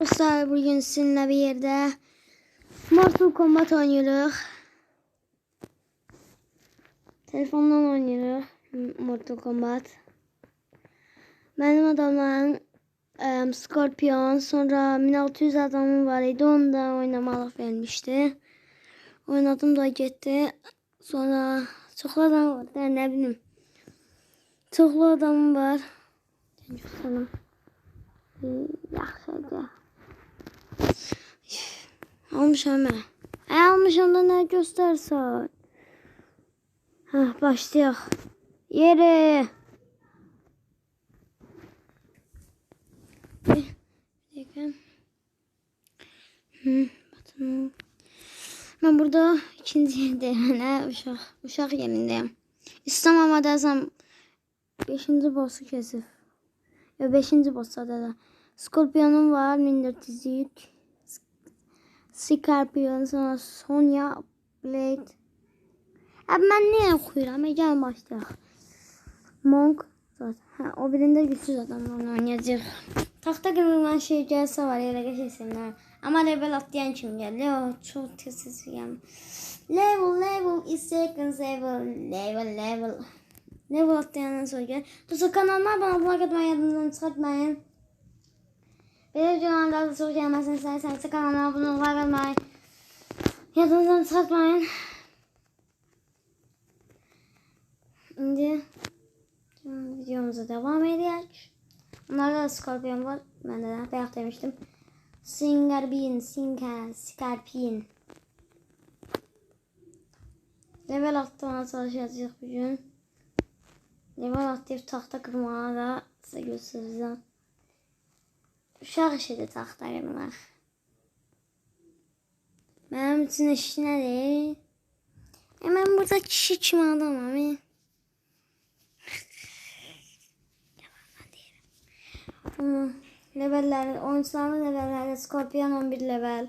Dostlar bugün sizinle bir yerde Mortal Kombat oynuyoruz. Telefondan oynuyoruz Mortal Kombat. Benim adamlarım em, Scorpion sonra 1600 adamım var idi onu da oynamalık vermişti. Oynadım da gitti. Sonra çoxlu adam var da ne bileyim. Çoxlu adamım var. Sana. Almışam mən. Ə, almışam da nə göstərsən? Hə, başlayaq. Yeri. Bir dəqiqə. Hı, batın. Mən burada ikinci yerdəyəm, nə uşaq, uşaq yerindəyəm. İstəməm desəm 5-ci bossu kesib. Ya 5-ci bossda da. Scorpion'um var, 1400 yük. Scorpion, sonra Sonya, Blade. Abi ben niye okuyuram? Gel başlayaq. Monk. Zaten. Ha, o birində güçsüz adamlarla oynayacaq. Taxta qırılman şey gəlsə var, elə geçirsinlər. Amma level atlayan kim gəldi? O çox tez-tez yəni. Level, level, is seconds level, level, level. Level atlayandan sonra gəl. Dostlar kanalıma abunə olmayı etməyi yadınızdan çıxartmayın. Belə videoların daha da çox gəlməsini istəyirsənsə kanalıma abunə olmayı etməyi yadınızdan çıxartmayın. İndi videomuza devam edək. Bunlarda da Scorpion var. Mən də bayaq demişdim. Singarbin, Sinka, Scorpion. Level atlamaya çalışacağıq bugün. Level atlayıb taxta qırmağa da sizə göstərəcəm. Taxta qırmaq. Mənim üçün iş nədir? E, mən burada kişi kimi adamam. E. Levellər, oyuncuların levelləri Scorpion 11 level.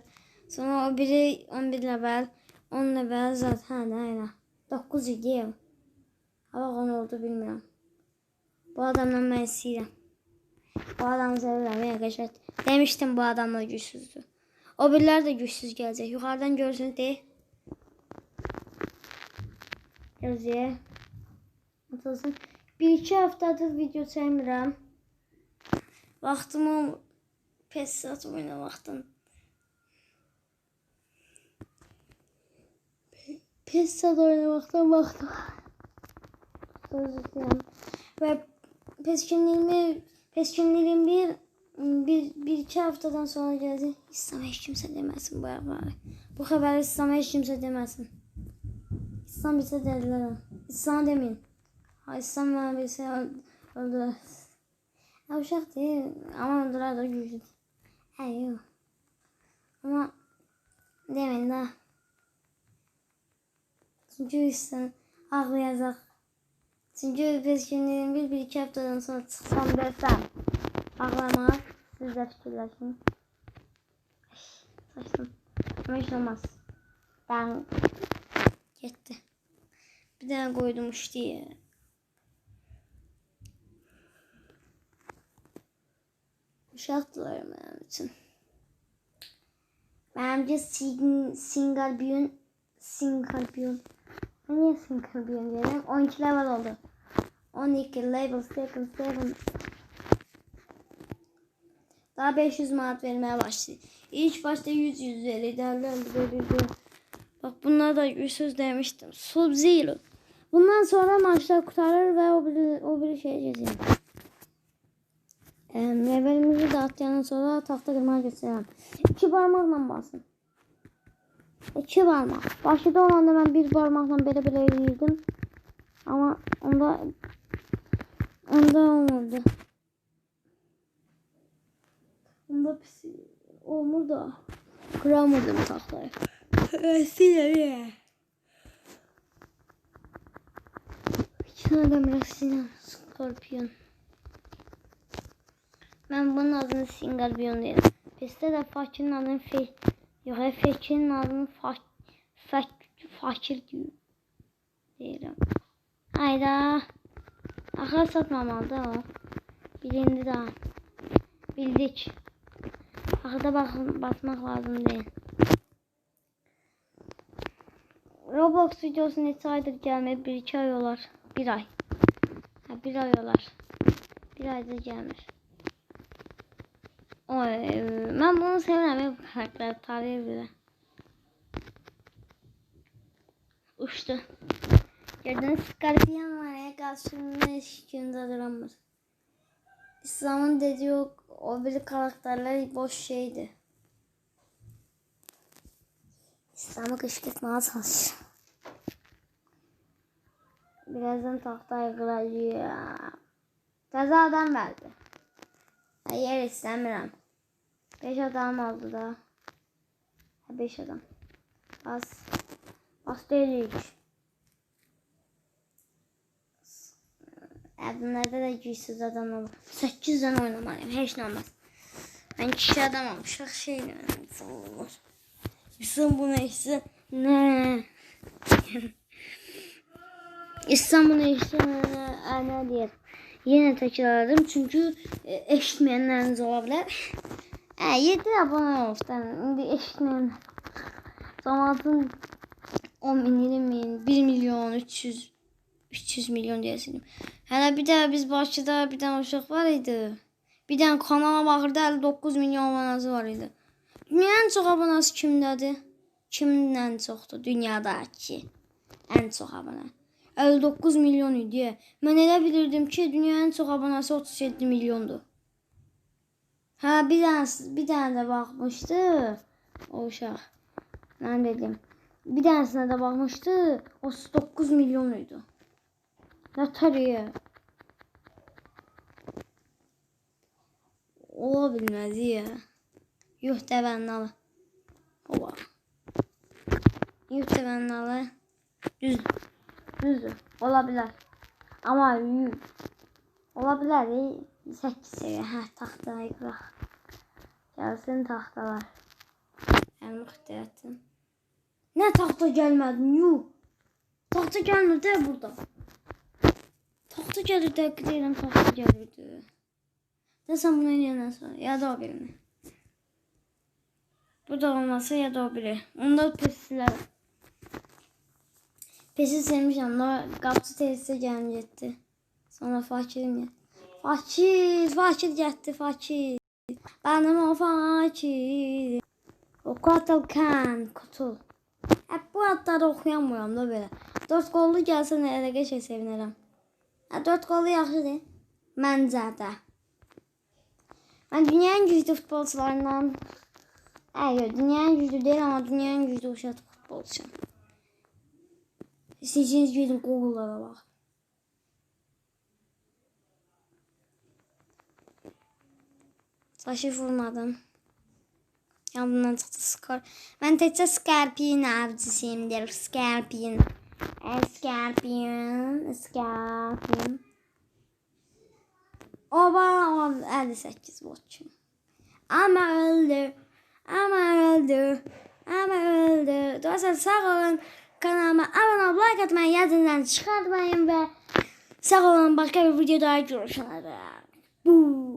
Sonra o biri 11 level. 10 level zaten elə. 9 idi. Hava on oldu bilmirəm. Bu adamdan mən istəyirəm. Bu adamı sevirəm arkadaşlar. Demiştim bu adamla güçsüzdür. O birilər də güçsüz gələcək. Yuxarıdan görürsünüz deyə. Yazıya. Atılsın. Bir iki haftadır video çəkmirəm. Vaxtım olmur. Pes satım oynamaktan. Pes sat oynamaktan vaxtım. Özür dilerim. Ve peskinliğimi peskinliğim bir bir, bir iki haftadan sonra geldi. İslam'a hiç kimse demesin bu haberi. Bu haberi İslam'a hiç kimse demesin. İslam bize dediler. ha. İslam demeyin. Ha, İslam bana bir şey öldü. Ya uşaq değil ama öldürer de güclü. Ha yok. Ama demeyin daha. Çünkü İslam ağlayacak. Çünkü biz günlerin bir, bir iki haftadan sonra çıksam desem ağlamak siz de fikirleşin. Ay, Saçtım. Ama hiç olmaz. Ben gitti. Bir daha koydum uç diye. Uşaqdılar mənim üçün. Mənimcə Sing Singarbion Singarbion Niye Singarbion dedim? 12 level oldu. 12 level second seven. Daha 500 manat vermeye başladı. İlk başta 100 100 derlerdi verirdi. Bak bunlar da güçsüz demiştim. Sub Zero. Bundan sonra maçlar kurtarır ve o bir, o bir şey geziyor. Ee, levelimizi atlayandan sonra tahta kırmaya göstereyim. İki parmakla basın. İki parmak. Başta olanda ben bir parmakla böyle böyle eğildim. Ama onda onda olmadı. Onda pis olmur da kıramadım tahtayı. Silah İçine demir silah. Scorpion. Ben bunun adını Singarbion dedim. Peste de fakirin adını Fe... Yok ya fakirin adını Fak... Fak... Fakir. Deyirəm. Hayda. Axır satmamalı da o. Bilindi daha. Bildik. Axırda bax basmaq lazım deyil. Roblox videosu neçə aydır gəlmir? 1-2 ay olar. 1 ay. Hə, 1 ay olar. 1 aydır gəlmir. Oy, mən bunu sevirəm, bu karakter tarihi bile. Uçtu. Gördüğünüz Scorpion var ya karşımda eşiğinde duramaz. İslam'ın dediği o, o bir karakterler boş şeydi. İslam'ı kışkırtmaya çalışıyor. Birazdan tahtayı kıracağım. Təzə adam verdi. Hayır istəmirəm. 5 adam oldu da. 5 adam. Bas. Bas deyilik. Bunlarda da gücsüz adam olur. 8 tane oynamalıyım. Heç nə olmaz. Ben kişi adamım. Şak şey olur. İnsan bu neyse. Ne? İnsan bu neyse. Ne, ne diyelim. Yine tekrarladım çünkü e, eşitmeyenleriniz olabilir. E, 7 abone olmuşlar. Şimdi eşitmeyen zamanın 10 milyon, 1 milyon 300 300 milyon diyesin. Hələ bir də biz Bakıda bir dənə uşaq var idi. Bir dənə kanala baxırdı 59 milyon abunəsi var idi. Dünyanın çox abunəsi kimdədir? Kimin ən çoxdur dünyadakı? Ən çox abunə. 59 milyon idi. Mən elə bilirdim ki, dünyanın çox abunəsi 37 milyondur. Hə, bir dənə bir dənə də baxmışdı o uşaq. Mən dedim. Bir dənəsinə də baxmışdı. 39 milyon idi. Tarıyor? Ola bilmez ya. Yuh devennalı. Oba. Yuh devennalı. Düz. Düzdür. Olabilir. Ama yuh. Olabilir. 8 seviye. Hə, taxtayı qıraq. Gəlsin taxtalar. Həm muxtərətdim. Nə taxta gəlmədin? Yuh. Taxta gəlmir də burada. Taxta gəlir dəqiq deyirəm, taxta gəlirdi. Desəm bunu eləyəndən sonra ya da o birini. Bu da olmasa ya da o biri. Onda pesilər. Pesi sevmişəm. Da qapçı tezsə gəlim getdi. Sonra fakirim ya. Fakir, fakir getdi, fakir. Benim o fakir. O kutul kan, kutul. Hep bu adları oxuyamıram da belə. Dörd qollu gəlsə nə elə qəşəng sevinərəm. Dörd qollu yaxşıdır. Məncə də. Mən dünyanın güclü futbolçularından Hayır, dünyanın güclü değil ama dünyanın güclü uşaq futbolçu. İstəyəcəyiniz gedin Google'lara bax. Saçı vurmadım. Yanından çıxdı skor. Mən təkcə Scorpion avcısıyımdır. Scorpion. E, Scorpion. Scorpion. Oba 58 watchum. Ama öldü. Ama öldü. Ama öldü. Dostlar sağ olun. Kanalıma abone olup like atmayı yazından çıkartmayın ve sağ olun başka bir videoda görüşene dek. Bu.